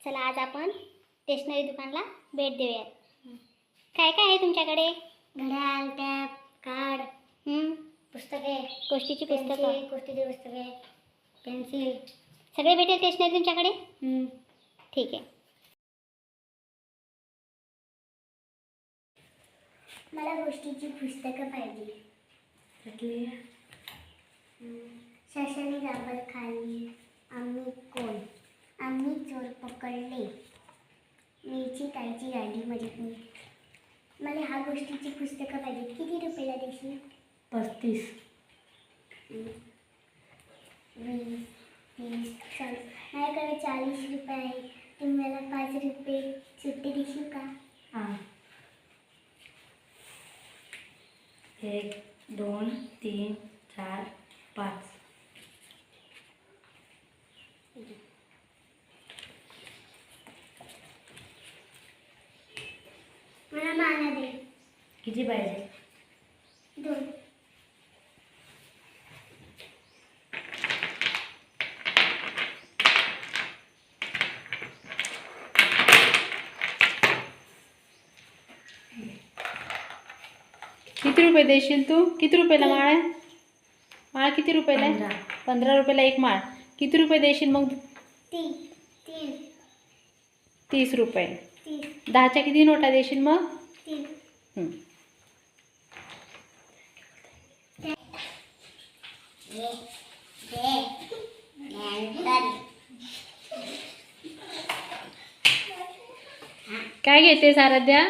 चला आज आपण स्टेशनरी दुकानला भेट देऊयात. काय काय आहे तुमच्याकडे? घड्याळ टॅप कार्ड हं, पुस्तके गोष्टीची पुस्तकं. गोष्टीची पुस्तके पेन्सिल. सगळे भेटेल स्टेशनरी तुमच्याकडे? ठीक आहे. मला गोष्टीची पुस्तकं पाहिजे. कुठली? शशाने गाबर खाल्ली आम्ही कोण? आम्ही चोर पकडले. मीची ताईची गाडी मजकून मला ह्या गोष्टीची पुस्तकं पाहिजे किती रुपयाला देशील? पस्तीस. वीस तीस चाळीस माझ्याकडे चाळीस रुपये आहे तुम्ही मला पाच रुपये सुट्टी देशील का? हां. एक दोन तीन चार पाच मला माना दे किती पाहिजे? दोन. किती रुपये देशील तू? किती रुपयाला माळ आहे? माळ किती रुपयाला आहे? पंधरा. पंधरा रुपयाला एक माळ. किती रुपये देशील मग? तीस रुपये. दहाच्या किती नोटा देशील मग तीन हं. काय घेतेस आराध्या?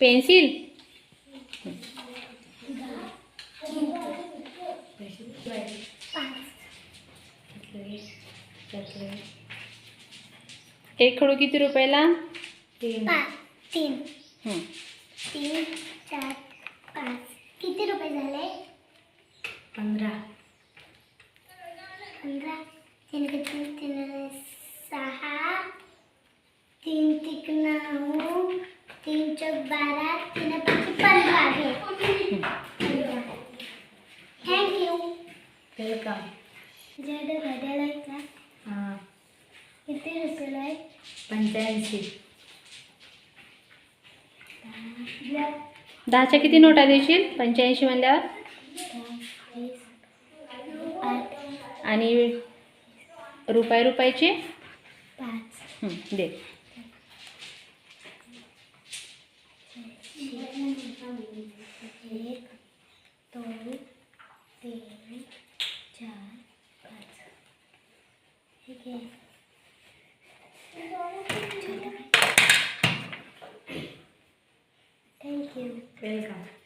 पेन्सिल? एक खडू किती रुपयाला? तीन. तीन चार पाच. किती रुपये झाले? पंधरा. पंधरा. तीन किती तीन सहा. तीन तिक नऊ. तीन चौक बारा. तीन पाच पंधरा घे थँक्यू वेलकम जड घड्याळ आहे का? हां. किती रुपयाला आहे? पंच्याऐंशी. दहाच्या किती नोटा देशील? पंच्याऐंशी म्हणल्यावर? आणि रुपये रुपयाचे? पाच. दे. एक दोन तीन चार पाच. ठीक आहे. Thank you welcome.